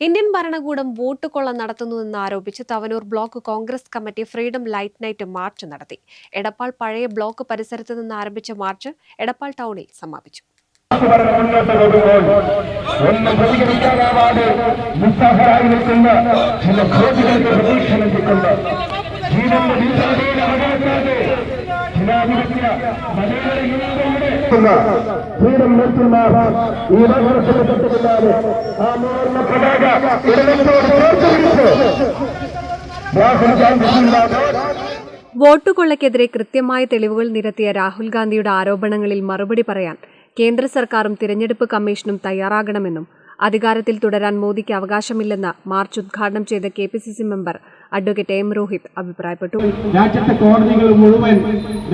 Indian ഭരണകൂടം vote കൊള്ള നടത്തുന്നുവെന്ന് ആരോപിച്ച് Thavanur block Congress committee freedom light night march നടത്തി. എടപ്പാൾ പഴയ ബ്ലോക്ക് പരിസരത്ത് നിന്ന് ആരംഭിച്ച മാർച്ച് എടപ്പാൾ ടൗണിൽ സമാപിച്ചു ഫ്രീഡം നിർത്തുമാർ ഈ തൊട്ടുപിന്നാലെ ആ മൂർണ പതാക ഇടലത്തോട് ചേർത്ത് പിടിച്ച് രാഹുൽ ഗാന്ധി ജിന്ദാബാദ് വോട്ട് കൊള്ളയ്ക്കെതിരെ കൃത്യമായ തെളിവുകൾ നിരത്തിയ രാഹുൽ ഗാന്ധിയുടെ ആരോപണങ്ങളിൽ മറുപടി പറയാൻ കേന്ദ്ര സർക്കാരും തിരഞ്ഞെടുപ്പ് കമ്മീഷനും തയ്യാറാകണമെന്നും അധികാരത്തിൽ തുടരാൻ മോദിക്ക് അവകാശമില്ലെന്ന് മാർച്ച് ഉദ്ഘാടനം ചെയ്ത K P C C member advocate M Rohit അഭിപ്രായപ്പെട്ടു. രാജ്യത്തെ കോടതികൾ മുഴുവൻ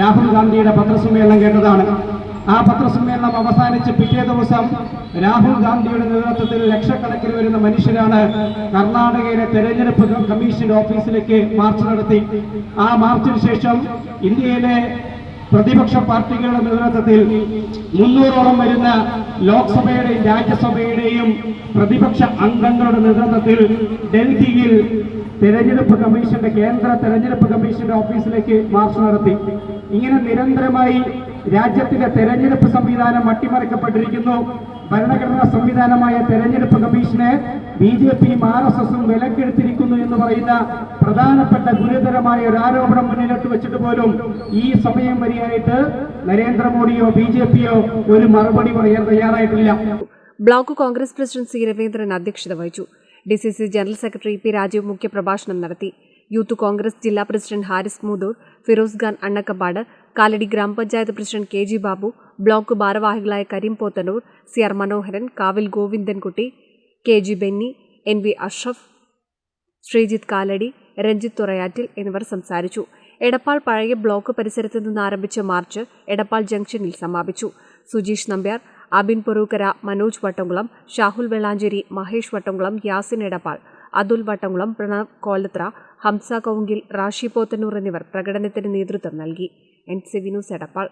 രാഹുൽ ഗാന്ധിയുടെ പത്രസമ്മേളനം കേട്ടതാണ്. ആ പത്രസമ്മേളനം അവസാനിച്ച് പിറ്റേ ദിവസം രാഹുൽ ഗാന്ധിയുടെ നേതൃത്വത്തിൽ ലക്ഷക്കണക്കിന് വരുന്ന മനുഷ്യരാണ് കർണാടകയിലെ തെരഞ്ഞെടുപ്പ് കമ്മീഷൻ ഓഫീസിലേക്ക് മാർച്ച് നടത്തി. ആ മാർച്ചിന് ശേഷം ഇന്ത്യയിലെ പ്രതിപക്ഷ പാർട്ടികളുടെ നേതൃത്വത്തിൽ മുന്നൂറോളം വരുന്ന ലോക്സഭയുടെയും രാജ്യസഭയുടെയും പ്രതിപക്ഷ അംഗങ്ങളുടെ നേതൃത്വത്തിൽ ഡൽഹിയിൽ തെരഞ്ഞെടുപ്പ് കമ്മീഷന്റെ കേന്ദ്ര തെരഞ്ഞെടുപ്പ് കമ്മീഷന്റെ ഓഫീസിലേക്ക് മാർച്ച് നടത്തി. ഇങ്ങനെ നിരന്തരമായി രാജ്യത്തിന്റെ തെരഞ്ഞെടുപ്പ് സംവിധാനം അട്ടിമറിക്കപ്പെട്ടിരിക്കുന്നു. ഭരണഘടനാ സംവിധാനമായ തെരഞ്ഞെടുപ്പ് കമ്മീഷനെ ബി ജെ പിയും ആർ എസ് എസും വിലക്കെടുത്തിരിക്കുന്നു എന്ന് പറയുന്ന പ്രധാനപ്പെട്ട ഗുരുതരമായ ഒരു ആരോപണം മുന്നിലിട്ട് വെച്ചിട്ട് പോലും ഈ സമയം വരെയായിട്ട് നരേന്ദ്രമോദിയോ ബി ജെ പിയോ ഒരു മറുപടി പറയാൻ തയ്യാറായിട്ടില്ല. Block Congress president C Raveendran അധ്യക്ഷത വഹിച്ചു. D C C general secretary P Rajeev മുഖ്യപ്രഭാഷണം നടത്തി. യൂത്ത് കോൺഗ്രസ് ജില്ലാ പ്രസിഡന്റ് ഹാരിസ് മൂദൂർ ഫിറോസ് ഖാൻ അണ്ണക്കപ്പാട് കാലടി ഗ്രാമപഞ്ചായത്ത് president K G Babu block ഭാരവാഹികളായ Kareem Pothanur C R Manoharan Kavil Govindankutty K G Benny N V Ashraf Sreejith Kaladi Ranjith Thurayattil എന്നിവർ സംസാരിച്ചു. എടപ്പാൾ പഴയ block പരിസരത്ത് നിന്ന് ആരംഭിച്ച മാർച്ച് എടപ്പാൾ ജംഗ്ഷനിൽ സമാപിച്ചു. സുജീഷ് നമ്പ്യാർ അബിൻ പൊറൂക്കര മനോജ് വട്ടംകുളം ഷാഹുൽ വെള്ളാഞ്ചേരി മഹേഷ് വട്ടംകുളം യാസിൻ എടപ്പാൾ അതുൽ വട്ടംകുളം പ്രണവ് കോലത്ര ഹംസ കൗങ്കിൽ റാഷി പോത്തന്നൂർ എന്നിവർ പ്രകടനത്തിന് നേതൃത്വം നൽകി. N C Vinoos Edappal.